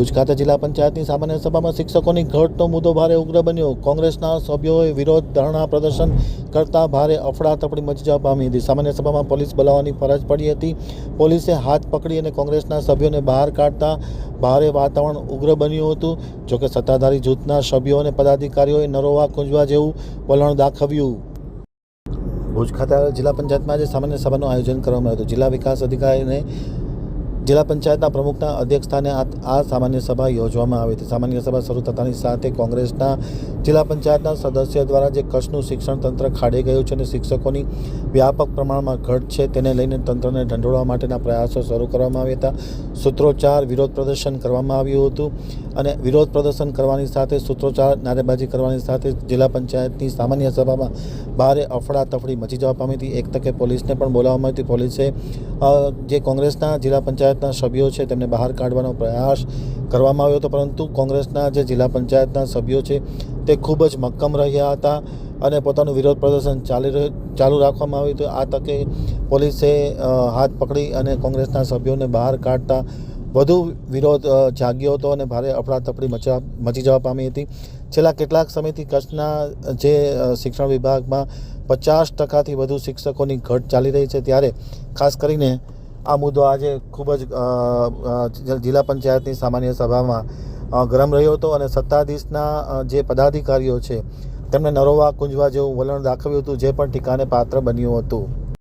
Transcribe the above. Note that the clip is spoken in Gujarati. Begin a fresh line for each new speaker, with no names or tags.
ભુજ ખાતે જિલ્લા પંચાયતની સામાન્ય સભામાં શિક્ષકોની ઘટનો મુદ્દો ભારે ઉગ્ર બન્યો. કોંગ્રેસના સભ્યોએ વિરોધ ધરણા પ્રદર્શન કરતા ભારે અફડાતફડી મચી જવા પામી હતી. સામાન્ય સભામાં પોલીસ બોલાવવાની ફરજ પડી હતી. પોલીસે હાથ પકડી અને કોંગ્રેસના સભ્યોને બહાર કાઢતા ભારે વાતાવરણ ઉગ્ર બન્યું હતું. જોકે સત્તાધારી જૂથના સભ્યો અને પદાધિકારીઓએ નરોવા કુંજવા જેવું વલણ દાખવ્યું. ભુજ ખાતે જિલ્લા પંચાયતમાં આજે સામાન્ય સભાનું આયોજન કરવામાં આવ્યું હતું. જિલ્લા વિકાસ અધિકારીને જિલ્લા પંચાયતના પ્રમુખના અધ્યક્ષસ્થાને આ સામાન્ય સભા યોજવામાં આવી હતી. સામાન્ય સભા શરૂ થતાની સાથે કોંગ્રેસના જિલ્લા પંચાયતના સદસ્ય દ્વારા જે કચ્છનું શિક્ષણ તંત્ર ખાડી ગયું છે અને શિક્ષકોની વ્યાપક પ્રમાણમાં ઘટ છે તેને લઈને તંત્રને ઢંઢોળવા માટેના પ્રયાસો શરૂ કરવામાં આવ્યા હતા. સૂત્રોચ્ચાર વિરોધ પ્રદર્શન કરવામાં આવ્યું હતું અને વિરોધ પ્રદર્શન કરવાની સાથે સૂત્રોચ્ચાર નારેબાજી કરવાની સાથે જિલ્લા પંચાયતની સામાન્ય સભામાં ભારે અફડાતફડી મચી જવા પામી હતી. એક તકે પોલીસને પણ બોલાવવામાં આવી હતી. પોલીસે જે કોંગ્રેસના જિલ્લા પંચાયતના સભ્યો છે, તેમને બહાર કાઢવાનો પ્રયાસ કરવામાં આવ્યો હતો, પરંતુ કોંગ્રેસના જે જિલ્લા પંચાયતના સભ્યો છે, તે ખૂબ જ મક્કમ રહ્યા હતા અને પોતાનું વિરોધ પ્રદર્શન ચાલી ચાલુ રાખવામાં આવ્યું હતું. આ તકે પોલીસે હાથ પકડી અને કોંગ્રેસના સભ્યોને બહાર કાઢતા વધુ વિરોધ જાગ્યો હતો અને ભારે અફડાતફડી મચા, મચી જવા પામી હતી. છેલ્લા કેટલાક સમયથી કચ્છના જે શિક્ષણ વિભાગમાં પચાસ ટકાથી વધુ શિક્ષકોની ઘટ ચાલી રહી છે, ત્યારે ખાસ કરીને આ મુદ્દો આજે ખૂબ જ જિલ્લા પંચાયતની સામાન્ય સભામાં ગરમ રહ્યો હતો અને સત્તાધીશના જે પદાધિકારીઓ છે તેમણે નરોવા કુંજવા જેવું વલણ દાખવ્યું હતું, જે પણ ટીકાને પાત્ર બન્યું હતું.